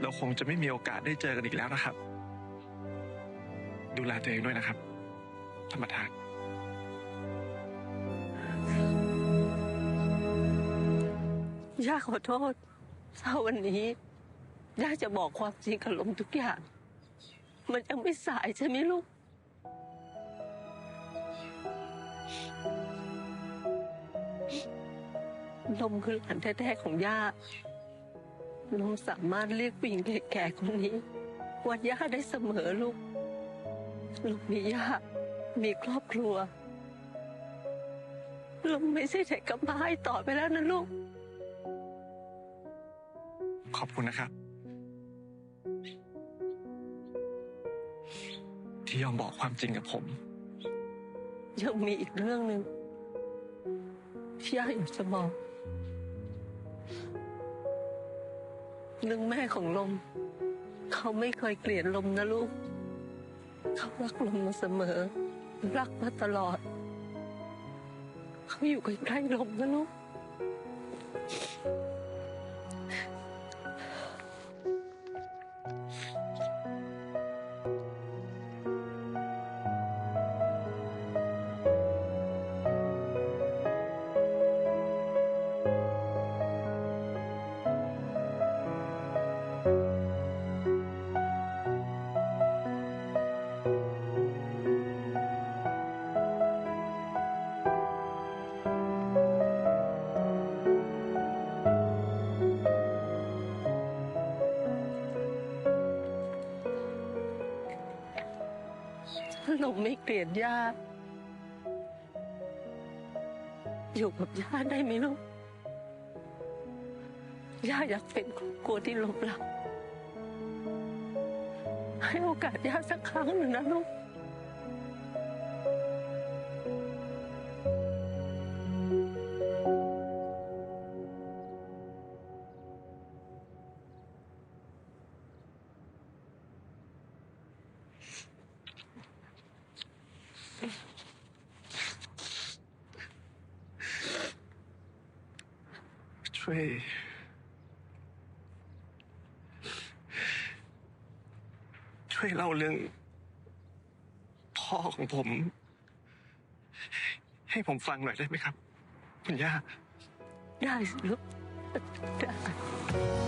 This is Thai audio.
เราคงจะไม่มีโอกาสได้เจอกันอีกแล้วนะครับ ดูแลตัวเองด้วยนะครับธรรมทานย่าขอโทษถ้าวันนี้ย่าจะบอกความจริงกับลมทุกอย่าง มันยังไม่สายใช่ไหมลูก ลมคือหลานแท้ๆของย่า ลมสามารถเรียกผู้หญิงแก่ๆคนนี้ว่าย่าได้เสมอลูก ลูกมีย่า มีครอบครัวลมไม่ใช่เด็กกำพร้าอีกต่อไปแล้วนะลูก ขอบคุณนะครับ ที่ยอมบอกความจริงกับผม ยังมีอีกเรื่องหนึ่งที่ย่าอยากจะบอก เรื่องแม่ของลม เขาไม่เคยเกลียดลมนะลูก เขารักลมมาเสมอ รักมาตลอด เขาอยู่ใกล้ๆลมนะลูก หนูไม่เกลียดย่า อยู่กับย่าได้ไหมลูก ย่าอยากเป็นครอบครัวที่ลมรักให้โอกาสย่าสักครั้งหนึ่งนะลูก ช่วย ช่วยเล่าเรื่อง พ่อของผม ให้ผมฟังหน่อยได้ไหมครับ คุณย่า ได้สิลูกได้